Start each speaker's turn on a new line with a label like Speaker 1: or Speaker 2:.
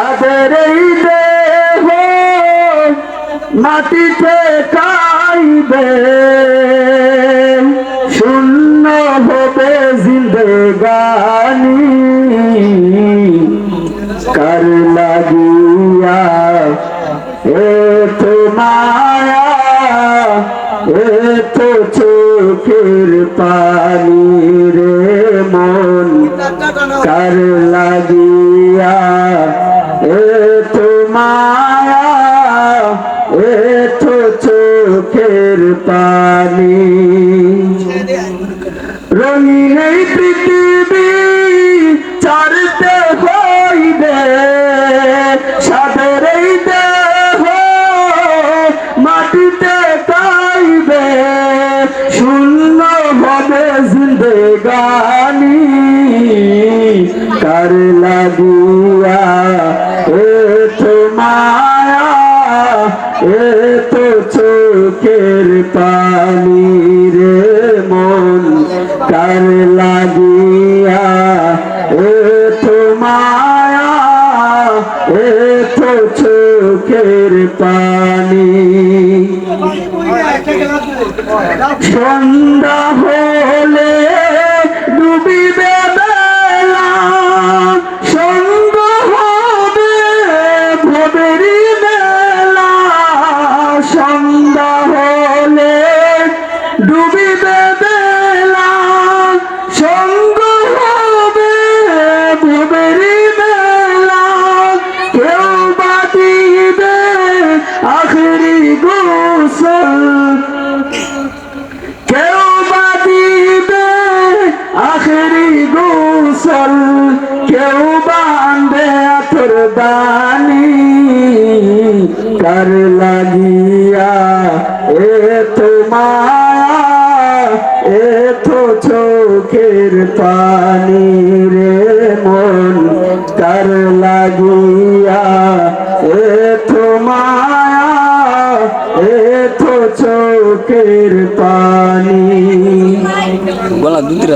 Speaker 1: সাদের এই দেহ মাটিতে কাইবে, শূন্য হবে জিন্দগানি কার লাগিয়া এ তো মায়া এ তো চোখের পানি রে মন। কার লাগিয়া চোখের পানি। রঙিন পৃথিবী চারতে হইবে, সাদের দেহ মাটিতে কাইবে। শূন্য হবে জিন্দগানি, কার লাগিয়া এ মায়া, এ চোখের পানি রে মন কার লাগিয়া? এ তো মায়া, এ তো চোখের পানি। সন্ধ্যা হলে সন্ধ্যা হলে ডুবিবে বেলা, সঙ্গ হবে ভবেরি বেলা। কেউ বাদিবে আখরি গোসল। কেউ বাদিবে আখরি গোসল। কেউ বাঁধবে আথর দানি, কার লাগিয়া চোখের পানি রে মন কার লাগিয়া, এ তো মায়া, এ তো চোখের পানি।
Speaker 2: গলা দুধ